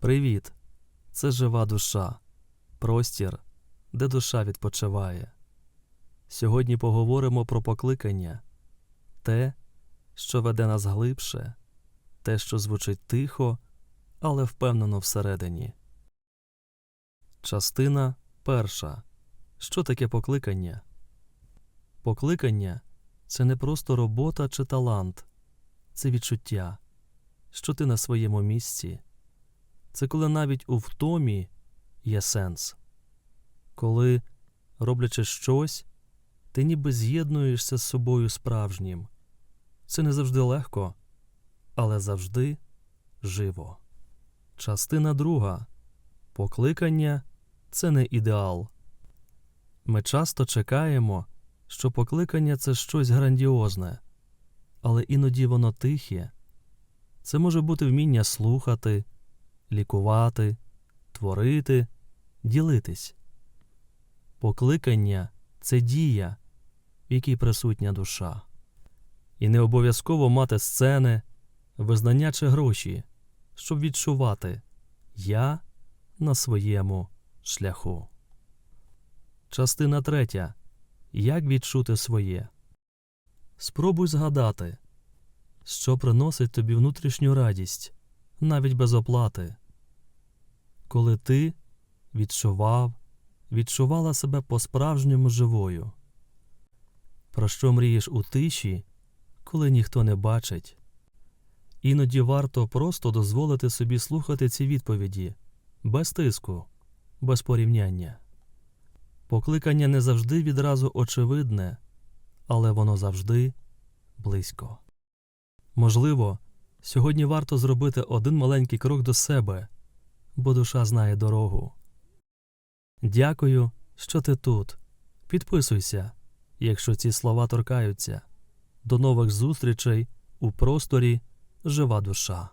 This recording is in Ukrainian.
Привіт! Це жива душа, простір, де душа відпочиває. Сьогодні поговоримо про покликання, те, що веде нас глибше, те, що звучить тихо, але впевнено всередині. Частина перша. Що таке покликання? Покликання це не просто робота чи талант, це відчуття, що ти на своєму місці. Це коли навіть у втомі є сенс. Коли, роблячи щось, ти ніби з'єднуєшся з собою справжнім. Це не завжди легко, але завжди живо. Частина друга. Покликання це не ідеал. Ми часто чекаємо, що покликання це щось грандіозне, але іноді воно тихе. Це може бути вміння слухати, лікувати, творити, ділитись. Покликання це дія, в якій присутня душа. І не обов'язково мати сцени, визнання чи гроші, щоб відчувати я на своєму шляху. Частина третя. Як відчути своє? Спробуй згадати, що приносить тобі внутрішню радість, навіть без оплати. Коли ти відчував, відчувала себе по-справжньому живою. Про що мрієш у тиші, коли ніхто не бачить? Іноді варто просто дозволити собі слухати ці відповіді без тиску, без порівняння. Покликання не завжди відразу очевидне, але воно завжди близько. Можливо, сьогодні варто зробити один маленький крок до себе, бо душа знає дорогу. Дякую, що ти тут. Підписуйся, якщо ці слова торкаються. До нових зустрічей у просторі Жива душа.